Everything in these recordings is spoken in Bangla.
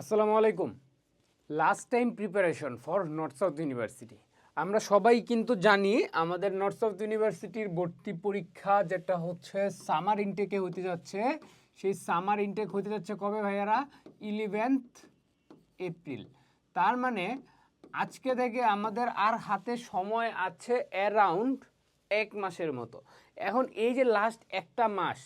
আসসালামু আলাইকুম। Last time preparation for north south university আমরা সবাই কিন্তু জানি আমাদের নর্থ সাউথ ইউনিভার্সিটির ভর্তি পরীক্ষা যেটা হচ্ছে সামার ইনটেকে হতে যাচ্ছে। সেই সামার ইনটেক হতে যাচ্ছে কবে ভাইয়ারা? ইলেভেন্থ এপ্রিল তার মানে আজকে থেকে আমাদের আর হাতে সময় আছে অ্যারাউন্ড এক মাসের মতো। এখন এই যে লাস্ট একটা মাস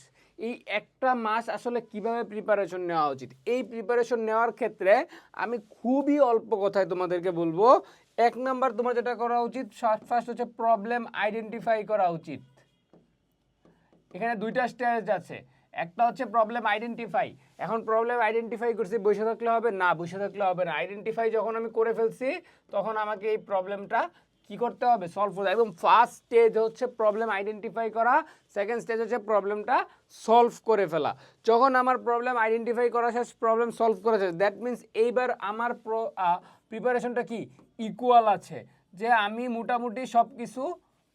এই একটা মাস আসলে কীভাবে প্রিপারেশন নেওয়া উচিত? এই প্রিপারেশন নেওয়ার ক্ষেত্রে আমি খুবই অল্প কথায় তোমাদেরকে বলব। এক নাম্বার তোমার যেটা করা উচিত ফার্স্ট হচ্ছে প্রবলেম আইডেন্টিফাই করা উচিত। এখানে দুইটা স্টেজ আছে। একটা হচ্ছে প্রবলেম আইডেন্টিফাই এখন প্রবলেম আইডেন্টিফাই করছি, বসে থাকলে হবে না, বসে থাকলে হবে না। আইডেন্টিফাই যখন আমি করে ফেলছি, তখন আমাকে এই প্রবলেমটা কি করতে হবে? সলভ করতে। একদম ফার্স্ট স্টেজ হচ্ছে প্রবলেম আইডেন্টিফাই করা সেকেন্ড স্টেজ হচ্ছে প্রবলেমটা সলভ করে ফেলা। যখন আমার প্রবলেম আইডেন্টিফাই করা শেষ প্রবলেম সলভ করা শেষ দ্যাট মিন্স এইবার আমার প্রিপারেশনটা কি? ইকুয়াল আছে। যে আমি মোটামুটি সব কিছু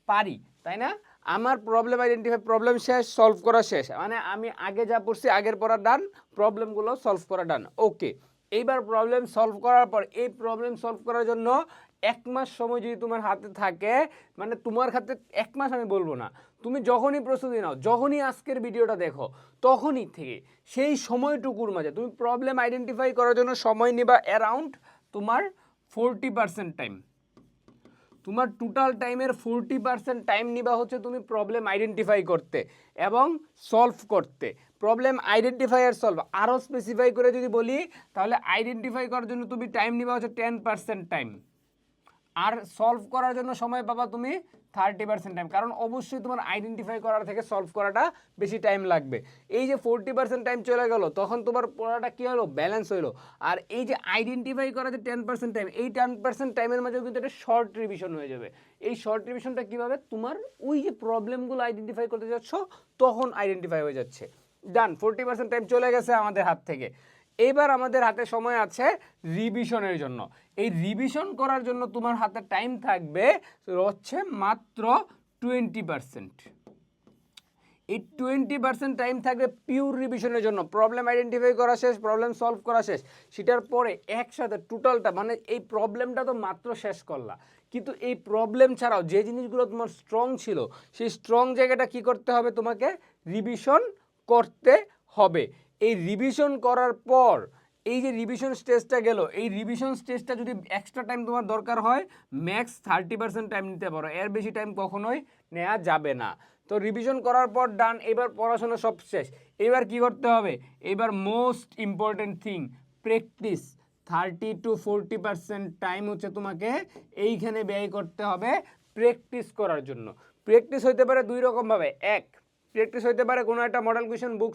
পারি, তাই না? আমার প্রবলেম আইডেন্টিফাই প্রবলেম শেষ সলভ করা শেষ। মানে আমি আগে যা পড়ছি, আগের পড়া ডান প্রবলেমগুলো সলভ করা ডান ওকে এইবার প্রবলেম সলভ করার পর, এই প্রবলেম সলভ করার জন্য এক মাস সময় যদি তোমার হাতে থাকে মানে তোমার হাতে এক মাস আমি বলব না, তুমি যখনই প্রস্তুতি নাও, যখনই আজকের ভিডিওটা দেখো, তখনই থেকে সেই সময়টুকুর মাঝে তুমি প্রবলেম আইডেন্টিফাই করার জন্য সময় নিবা অ্যারাউন্ড তোমার ফোরটি পার্সেন্ট টাইম তোমার টোটাল টাইমের ফোরটি পার্সেন্ট টাইম নিবা হচ্ছে তুমি প্রবলেম আইডেন্টিফাই করতে এবং সলভ করতে। প্রবলেম আইডেন্টিফাই আর সলভ আরও স্পেসিফাই করে যদি বলি, তাহলে আইডেন্টিফাই করার জন্য তুমি টাইম নিবা হচ্ছে টেন পার্সেন্ট টাইম আর সলভ করার জন্য সময় পাবা তুমি থার্টি পার্সেন্ট টাইম কারণ অবশ্যই তোমার আইডেন্টিফাই করার থেকে সলভ করাটা বেশি টাইম লাগবে। এই যে ফোরটি পার্সেন্ট টাইম চলে গেল, তখন তোমার পড়াটা কী হলো? ব্যালেন্স হলো আর এই যে আইডেন্টিফাই করা যে টেন পার্সেন্ট টাইম এই টেন পার্সেন্ট টাইমের মাঝেও কিন্তু একটা শর্ট রিভিশন হয়ে যাবে। এই শর্ট রিভিশনটা কীভাবে? তোমার ওই যে প্রবলেমগুলো আইডেন্টিফাই করতে যাচ্ছ, তখন আইডেন্টিফাই হয়ে যাচ্ছে। ডান ফোরটি পার্সেন্ট টাইম চলে গেছে আমাদের হাত থেকে। এবার আমাদের হাতে সময় আছে রিভিশনের জন্য। এই রিভিশন করার জন্য তোমার হাতে টাইম থাকবে হচ্ছে মাত্র টোয়েন্টি পার্সেন্ট এই টোয়েন্টি পার্সেন্ট টাইম থাকবে পিওর রিভিশনের জন্য। প্রবলেম আইডেন্টিফাই করা শেষ প্রবলেম সলভ করা শেষ। সেটার পরে একসাথে টোটালটা মানে এই প্রবলেমটা তো মাত্র শেষ করলা। কিন্তু এই প্রবলেম ছাড়াও যে জিনিসগুলো তোমার স্ট্রং ছিল, সেই স্ট্রং জায়গাটা কি করতে হবে? তোমাকে রিভিশন করতে হবে। এই রিভিশন করার পর, এই যে রিভিশন স্টেজটা গেল, এই রিভিশন স্টেজটা যদি এক্সট্রা টাইম তোমার দরকার হয় ম্যাক্স থার্টি পার্সেন্ট টাইম নিতে পারো। এর বেশি টাইম কখনোই নেওয়া যাবে না। তো রিভিশন করার পর ডান এবার পড়াশোনা সব শেষ। এবার কি করতে হবে? এবার most important thing practice thirty to forty percent time হচ্ছে তোমাকে এইখানে ব্যয় করতে হবে প্র্যাকটিস করার জন্য। প্র্যাকটিস হইতে পারে দুই রকমভাবে এক প্র্যাকটিস হইতে পারে, কোনো একটা মডেল কুয়েশন বুক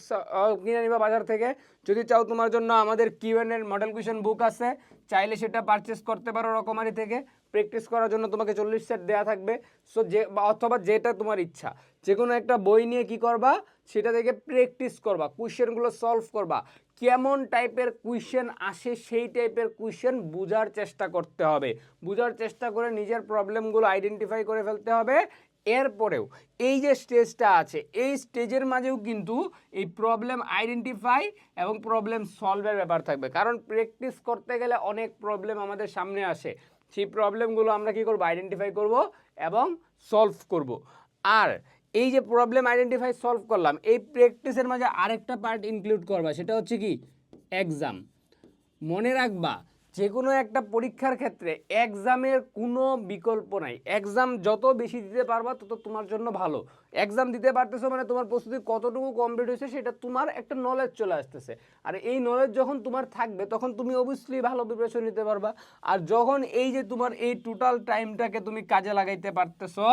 কিনে নিবা বাজার থেকে। যদি চাও তোমার জন্য আমাদের কিউএনের মডেল কুয়েশন বুক আছে, চাইলে সেটা পারচেস করতে পারো রকমারি থেকে। প্র্যাকটিস করার জন্য তোমাকে চল্লিশ সেট দেওয়া থাকবে। সো যে অথবা যেটা তোমার ইচ্ছা। যে কোনো একটা বই নিয়ে কি করবা? সেটা থেকে প্র্যাকটিস করবা কুয়েশনগুলো সলভ করবা। কেমন টাইপের কুয়েশন আসে, সেই টাইপের কুয়েশন বোঝার চেষ্টা করতে হবে। বোঝার চেষ্টা করে নিজের প্রবলেমগুলো আইডেন্টিফাই করে ফেলতে হবে। এরপরেও এই যে স্টেজটা আছে, এই স্টেজের মাঝেও কিন্তু এই প্রবলেম আইডেন্টিফাই এবং প্রবলেম সলভের ব্যাপার থাকবে। কারণ প্র্যাকটিস করতে গেলে অনেক প্রবলেম আমাদের সামনে আসে। সেই প্রবলেমগুলো আমরা কি করব? আইডেন্টিফাই করব এবং সলভ করব। আর এই যে প্রবলেম আইডেন্টিফাই সলভ করলাম, এই প্র্যাকটিসের মাঝে আরেকটা পার্ট ইনক্লুড করবা, সেটা হচ্ছে কি? এক্সাম মনে রাখবা যে কোনো একটা পরীক্ষার ক্ষেত্রে এক্সামের কোনো বিকল্প নাই। এক্সাম যত বেশি দিতে পারবা, তত তোমার জন্য ভালো। এক্সাম দিতে পারতেছো মানে তোমার প্রস্তুতি কতটুকু কমপ্লিট হয়েছে সেটা তোমার একটা নলেজ চলে আসতেছে। আর এই নলেজ যখন তোমার থাকবে, তখন তুমি অবশ্যই ভালো প্রিপারেশন নিতে পারবা। আর যখন এই যে তোমার এই টোটাল টাইমটাকে তুমি কাজে লাগাইতে পারতেছো,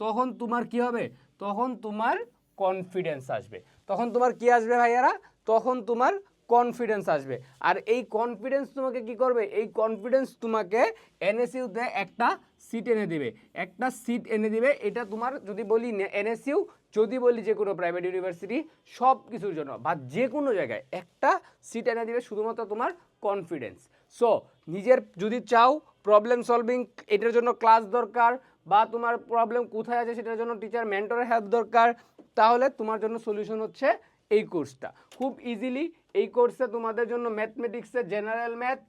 তখন তোমার কি হবে? তখন তোমার কনফিডেন্স আসবে। তখন তোমার কি আসবে ভাইয়ারা? তখন তোমার কনফিডেন্স আসবে। আর এই কনফিডেন্স তোমাকে কি করবে? এই কনফিডেন্স তোমাকে এনএসইউতে একটা সিট এনে দিবে। একটা সিট এনে দিবে। এটা তোমার যদি বলি এনএসইউ যদি বলি যে কোনো প্রাইভেট ইউনিভার্সিটি সব কিছুর জন্য বা যে কোনো জায়গায় একটা সিট এনে দিবে শুধুমাত্র তোমার কনফিডেন্স সো নিজের যদি চাও প্রবলেম সলভিং এটার জন্য ক্লাস দরকার বা তোমার প্রবলেম কোথায় আছে সেটার জন্য টিচার মেন্টরের হেল্প দরকার, তাহলে তোমার জন্য সলিউশন হচ্ছে এই কোর্সটা খুব ইজিলি এই কোর্সে তোমাদের জন্য ম্যাথমেটিক্সের general math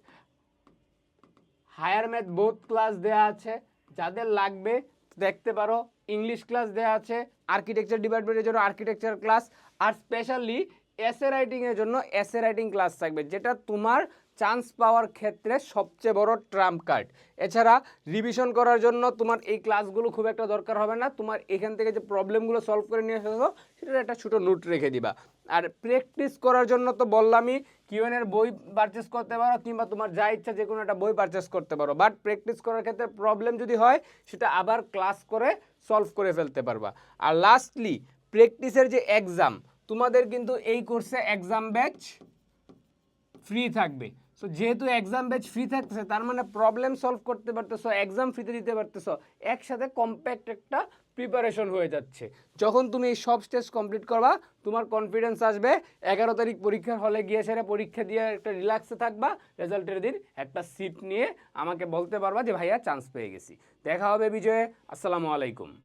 higher math both class দেয়া আছে। যাদের লাগবে, দেখতে পারো ইংলিশ ক্লাস দেওয়া আছে আর্কিটেকচার ডিপার্টমেন্টের জন্য আর্কিটেকচার ক্লাস আর স্পেশালি এসে রাইটিংয়ের জন্য এসে রাইটিং ক্লাস থাকবে, যেটা তোমার চান্স পাওয়ার ক্ষেত্রে সবচেয়ে বড় ট্রাম্প কার্ড। এছাড়া রিভিশন করার জন্য তোমার এই ক্লাসগুলো খুব একটা দরকার হবে না। তোমার এখান থেকে যে প্রবলেমগুলো সলভ করে নিয়ে আসো সেটার একটা ছোটো নোট রেখে দিবা। আর প্র্যাকটিস করার জন্য তো বললামই কিউএনের বই পারচেস করতে পারো, কিংবা তোমার যা ইচ্ছা যে কোনো একটা বই পারচেস করতে পারো। বাট প্র্যাকটিস করার ক্ষেত্রে প্রবলেম যদি হয়, সেটা আবার ক্লাস করে সলভ করে ফেলতে পারবা। আর লাস্টলি প্র্যাকটিসের যে এক্সাম তোমাদের কিন্তু এই কোর্সে এক্সাম ব্যাচ ফ্রি থাকবে। সো যেহেতু এক্সাম ব্যাচ ফ্রি থাকতেছে, তার মানে প্রবলেম সলভ করতে পারতেছো এক্সাম ফ্রিতে দিতে পারতেছো, একসাথে কম্প্যাক্ট একটা প্রিপারেশন হয়ে যাচ্ছে। যখন তুমি এই সব স্টেজ কমপ্লিট করবা, তোমার কনফিডেন্স আসবে, এগারো তারিখ পরীক্ষার হলে গিয়ে সেরে পরীক্ষা দিয়ে একটা রিল্যাক্সে থাকবা রেজাল্টের দিন একটা সিট নিয়ে আমাকে বলতে পারবা যে, ভাইয়া চান্স পেয়ে গেছি। দেখা হবে বিজয়ে। আসসালামু আলাইকুম।